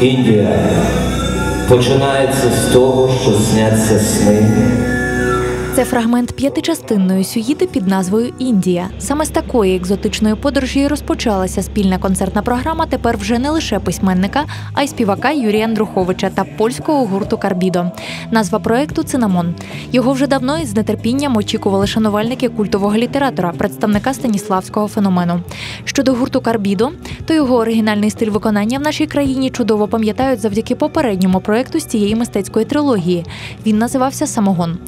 Індія починається з того, що сняться сни. Це фрагмент п'ятичастинної сюїти під назвою Індія. Саме з такої екзотичної подорожі розпочалася спільна концертна програма. Тепер вже не лише письменника, а й співака Юрія Андруховича та польського гурту Карбідо. Назва проекту Цинамон. Його вже давно із нетерпінням очікували шанувальники культового літератора, представника станіславського феномену. Щодо гурту Карбідо, то його оригінальний стиль виконання в нашій країні чудово пам'ятають завдяки попередньому проекту з цієї мистецької трилогії. Він називався Самогон.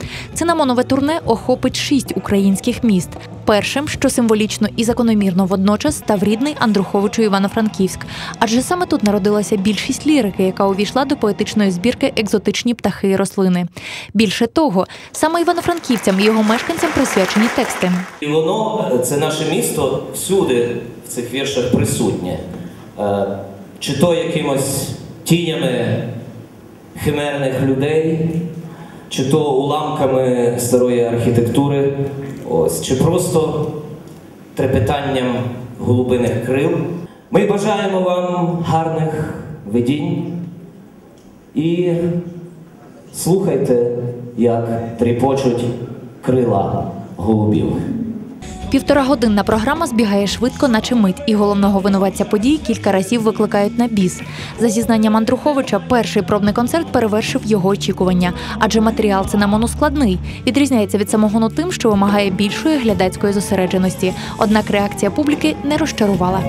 Цинамонове турне охопить шість українських міст. Першим, що символічно і закономірно водночас, став рідний Андруховичу Івано-Франківськ. Адже саме тут народилася більшість лірики, яка увійшла до поетичної збірки екзотичні птахи і рослини. Більше того, саме івано-франківцям і його мешканцям присвячені тексти. І воно, це наше місто, всюди в цих віршах присутнє. Е, Чи то якимось тінями химерних людей, чи то уламками старої архітектури, ось, чи просто трепетанням голубиних крил. Ми бажаємо вам гарних видінь і слухайте, як тріпочуть крила голубів. Півторагодинна програма збігає швидко, наче мить, і головного винуватця подій кілька разів викликають на біс. За зізнанням Андруховича, перший пробний концерт перевершив його очікування, адже матеріал цинамону складний. Відрізняється від самогону тим, що вимагає більшої глядацької зосередженості. Однак реакція публіки не розчарувала.